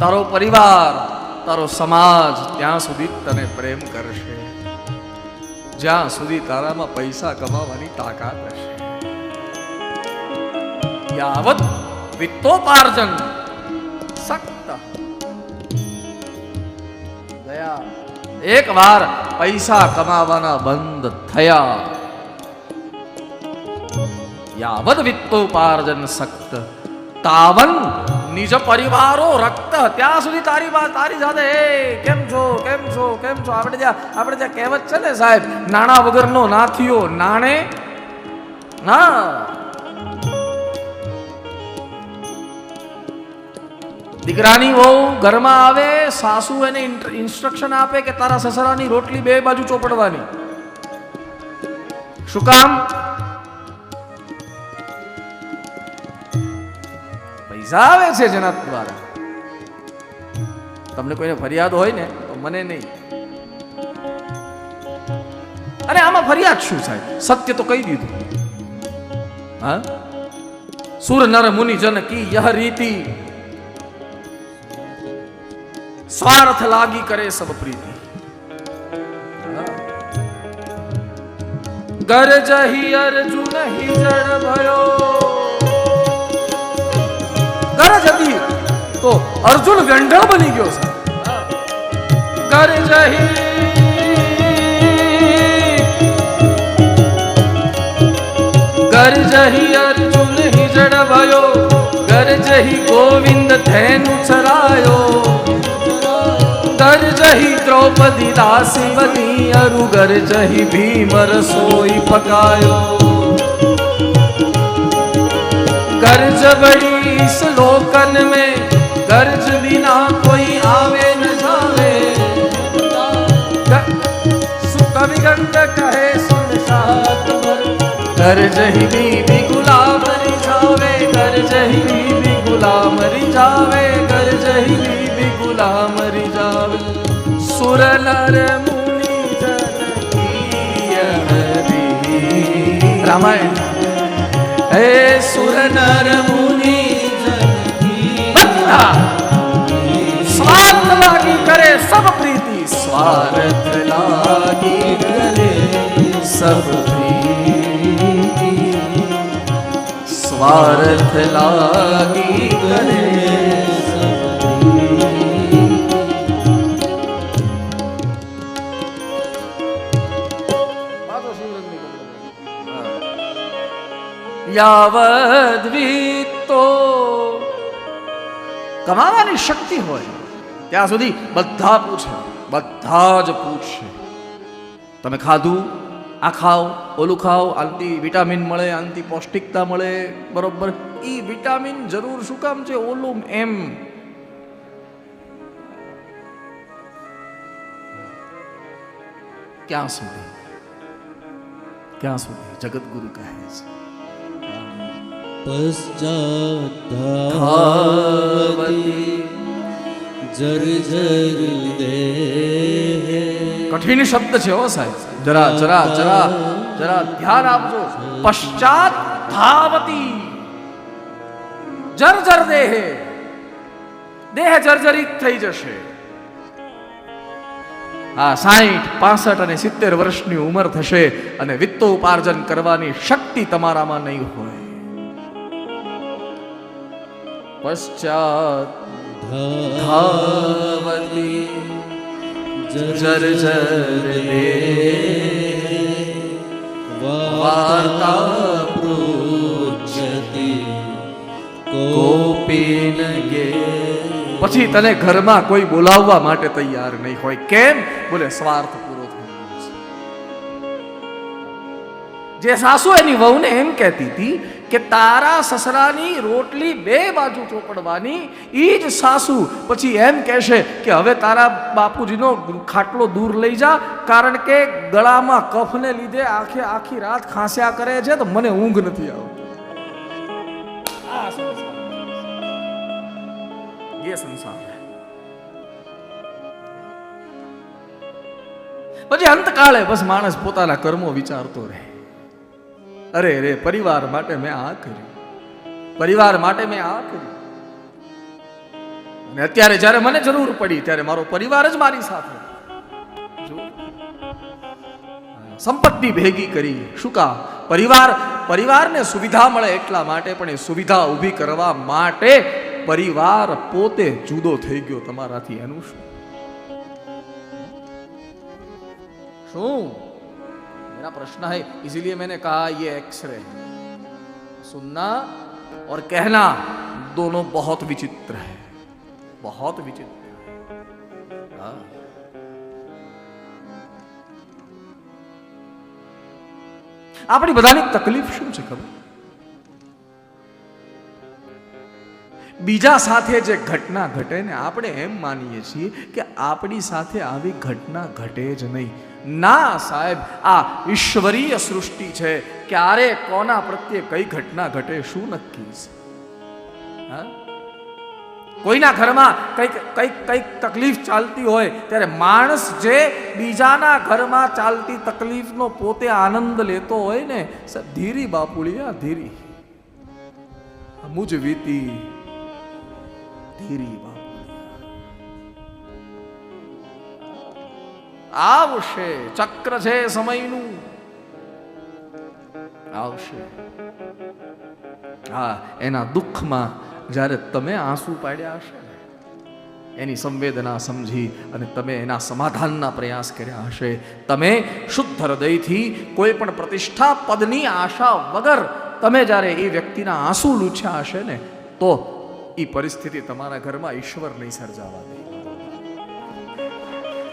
તારો પરિવાર, તારો સમાજ ત્યાં સુધી તને પ્રેમ કરશે. જ્યાં સુધી તારામાં પૈસા કમાવાની તાકાત હશે. યાવત વિત્તોપાર્જન સક્ત. ગયા એક વાર પૈસા કમાવાના બંધ થયા. યાવદ વિત્તોપાર્જન સક્ત. તાવન નિજ પરિવારો રક્ત. ત્યાં સુધી તારી વાત તારી સાથે, એ, કેમ છો? કેમ છો? કેમ છો? આપણે ત્યાં આપણે ત્યાં કહેવત છે ને સાહેબ, નાણા વગરનો નાથિયો નાણે ના. દીકરાની વહુ ઘરમાં આવે, સાસુ એને ઇન્સ્ટ્રક્શન આપે કે તારા સસરાની રોટલી બે બાજુ ચોપડવાની. શું કામ? આવે છે જેના દ્વારા તમને કોઈને ફરિયાદ હોય ને, તો મને નહીં. અરે, આમાં ફરિયાદ શું સાહેબ? સત્ય તો કહી દીધું. હા? સુર નર મુનિ જન કી યહ રીતિ? સ્વાર્થ લાગી કરે સબ પ્રીતિ. ગરજ અર્જુન હિ જડ ભયો. ગરજ હતી તો અર્જુન વ્યંઢળ બની ગયો છે ગરજ હિ ગરજ હિ અર્જુન હિ જડ ભયો ગરજ હિ ગોવિંદ ધેનુ ચરાયો ગરજહી દ્રૌપદી દાસીવતી અરુ ગરજહી ભીમ રસોઈ પકાયો गर्ज बड़ी स्लोकन में। गर्ज बिना कोई आवे न जावे। कवि गंग कहे सुन सात भर। गर्ज ही बीबी गुलाम रि जावे। गर्ज ही बीबी गुलाम मरी जावे। गर्ज ही बीबी गुलाम मरी जावे। सुर नर मुनि जन की रामायण। હે સુર નર મુનિ બધા. સ્વાર્થ લાગી કરે સબ પ્રીતિ. સ્વાર્થ લાગી કરે સબ પ્રીતિ. સ્વાર્થ લાગી કરે યાવદ વિત્તો કમાવાની શક્તિ હોય, ત્યાં સુધી બધા પૂછે, બધા જ પૂછશે તમે ખાધું? આ ખાઓ, ઓલું ખાઓ, આનથી વિટામિન મળે, આનથી પૌષ્ટિકતા મળે, બરોબર? ઈ વિટામિન જરૂર શું કામ છે? ઓલું એમ. ક્યાં સુધી? ક્યાં સુધી? જગતગુરુ કહે છે. દેહ કઠિન શબ્દ છે હો સાહેબ. જરા જરા જરા જરા ધ્યાન આપજો. પશ્ચાત ધાવતી જર્જર દેહે. દેહ જર્જરિત થઈ જશે. આ સાહીઠ, પાસઠ અને સિત્તેર વર્ષની ઉંમર થશે અને વિત્તો ઉપાર્જન કરવાની શક્તિ તમારામાં નહીં હોય. પશ્ચાત ધાવતી જર દેહ વાર્તા પૃચ્છતિ કોપેન ગે પછી તને ઘરમાં કોઈ બોલાવવા માટે તૈયાર નહીં હોય. કેમ? બોલે સ્વાર્થ જે સાસુ એની વહુને એમ કહેતી હતી કે તારા સસરાની રોટલી બે બાજુ ચોપડવાની એ જ સાસુ. પછી એમ કહેશે કે હવે તારા બાપુજીનો ખાટલો દૂર લઈ જા, કારણ કે ગળામાં કફને લીધે આખે આખી રાત ખાંસ્યા કરે છે, તો મને ઊંઘ નથી આવતી. સંસાર. પછી અંતકાળે બસ માણસ પોતાના કર્મો વિચારતો રહે. અરે રે પરિવાર માટે મેં આ કર્યું. પરિવાર માટે મેં આ કર્યું. અને અત્યારે જ્યારે મને જરૂર પડી ત્યારે મારો પરિવાર જ મારી સાથે. સંપત્તિ ભેગી કરી. શું કા પરિવાર, પરિવારને સુવિધા મળે એટલા માટે, પણ એ સુવિધા ઊભી કરવા માટે પરિવાર પોતે જુદો થઈ ગયો તમારાથી. એનું શું? શું? मेरा प्रश्न है इसीलिए मैंने कहा ये एक्सरे सुनना और कहना दोनों बहुत विचित्र है बहुत विचित्र है हाँ। આપણી બધાની તકલીફ શું છે ખબર બીજા સાથે જે ઘટના ઘટે ને આપણે એમ માનીએ છીએ કે આપણી સાથે આવી ઘટના ઘટે જ નહીં. ના સાહેબ, આ ઈશ્વરીય સૃષ્ટિ છે. ક્યારે, કોના પ્રત્યે કઈ ઘટના ઘટે શું નક્કી છે? કોઈના ઘરમાં કંઈક કંઈક કંઈક તકલીફ ચાલતી હોય ત્યારે માણસ જે બીજાના ઘરમાં ચાલતી તકલીફનો પોતે આનંદ લેતો હોય ને ધીરી બાપુડી આ ધીરી. મુજ વીતી. આવશે, ચક્ર છે સમયનું. આવશે. હા, એના દુઃખમાં જ્યારે તમે આંસુ પાડ્યા હશે એની સંવેદના સમજી અને તમે એના સમાધાનના પ્રયાસ કર્યા હશે. તમે શુદ્ધ હૃદયથી કોઈ પણ પ્રતિષ્ઠા, પદની આશા વગર તમે જ્યારે એ વ્યક્તિના આંસુ લૂછ્યા હશે ને, તો એ પરિસ્થિતિ તમારા ઘરમાં ઈશ્વર નહીં સર્જાવા દે.